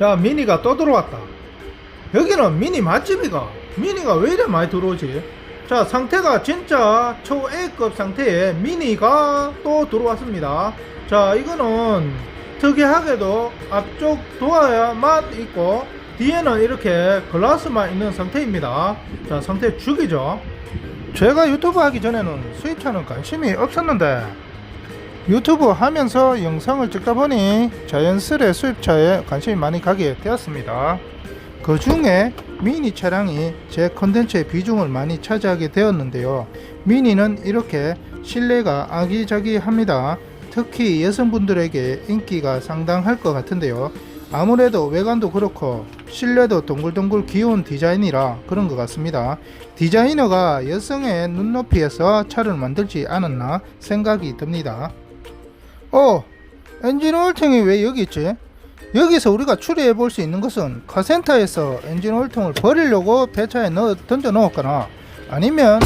야 미니가 또 들어왔다. 여기는 미니 맛집이가 미니가 왜 이래 많이 들어오지? 자 상태가 진짜 초 A급 상태의 미니가 또 들어왔습니다. 자 이거는 특이하게도 앞쪽 도어야만 있고 뒤에는 이렇게 글라스만 있는 상태입니다. 자 상태 죽이죠. 제가 유튜브 하기 전에는 수입차는 관심이 없었는데 유튜브 하면서 영상을 찍다 보니 자연스레 수입차에 관심이 많이 가게 되었습니다. 그 중에 미니 차량이 제 컨텐츠의 비중을 많이 차지하게 되었는데요. 미니는 이렇게 실내가 아기자기합니다. 특히 여성분들에게 인기가 상당할 것 같은데요. 아무래도 외관도 그렇고 실내도 동글동글 귀여운 디자인이라 그런 것 같습니다. 디자이너가 여성의 눈높이에서 차를 만들지 않았나 생각이 듭니다. 어, 엔진 오일통이 왜 여기 있지? 여기서 우리가 추리해 볼 수 있는 것은 카센터에서 엔진 오일통을 버리려고 배차에 넣어 던져 넣었거나 아니면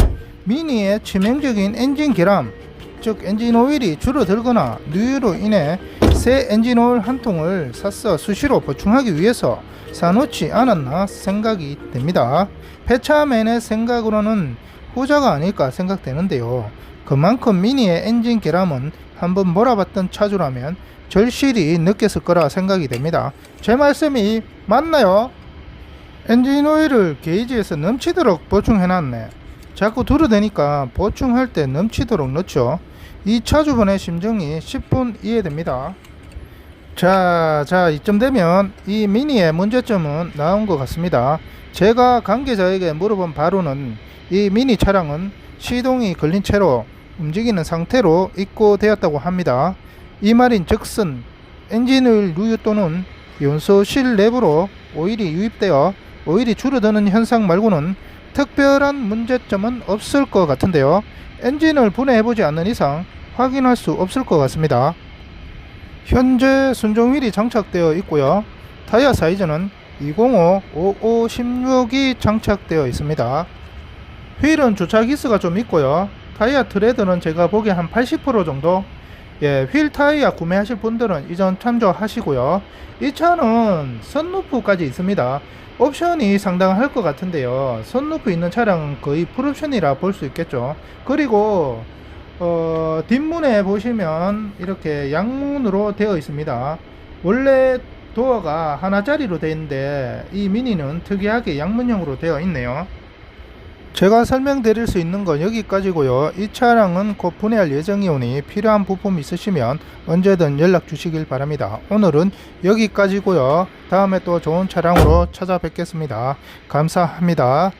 미니의 치명적인 엔진 결함, 즉 엔진 오일이 줄어들거나 누유로 인해 새 엔진 오일 한 통을 샀어 수시로 보충하기 위해서 사놓지 않았나 생각이 됩니다. 폐차맨의 생각으로는 후자가 아닐까 생각되는데요. 그만큼 미니의 엔진 결함은 한번 몰아봤던 차주라면 절실히 느꼈을 거라 생각이 됩니다. 제 말씀이 맞나요? 엔진 오일을 게이지에서 넘치도록 보충해놨네. 자꾸 두르대니까 보충할 때 넘치도록 넣죠. 이 차주분의 심정이 10분 이해됩니다. 자, 자, 이쯤 되면 이 미니의 문제점은 나온 것 같습니다. 제가 관계자에게 물어본 바로는 이 미니 차량은 시동이 걸린 채로 움직이는 상태로 입고되었다고 합니다. 이 말인 즉슨 엔진오일 누유 또는 연소 실 내부로 오일이 유입되어 오일이 줄어드는 현상 말고는 특별한 문제점은 없을 것 같은데요. 엔진을 분해해보지 않는 이상 확인할 수 없을 것 같습니다. 현재 순정휠이 장착되어 있고요. 타이어 사이즈는 205, 55, 16이 장착되어 있습니다. 휠은 주차 기스가 좀 있고요. 타이어 트레드는 제가 보기에 한 80% 정도 예, 휠 타이어 구매하실 분들은 이전 참조하시고요. 이 차는 선루프까지 있습니다. 옵션이 상당할 것 같은데요. 선루프 있는 차량은 거의 풀옵션이라 볼 수 있겠죠. 그리고 어, 뒷문에 보시면 이렇게 양문으로 되어 있습니다. 원래 도어가 하나짜리로 되어 있는데 이 미니는 특이하게 양문형으로 되어 있네요. 제가 설명드릴 수 있는 건 여기까지고요. 이 차량은 곧 분해할 예정이오니 필요한 부품 있으시면 언제든 연락 주시길 바랍니다. 오늘은 여기까지고요. 다음에 또 좋은 차량으로 찾아뵙겠습니다. 감사합니다.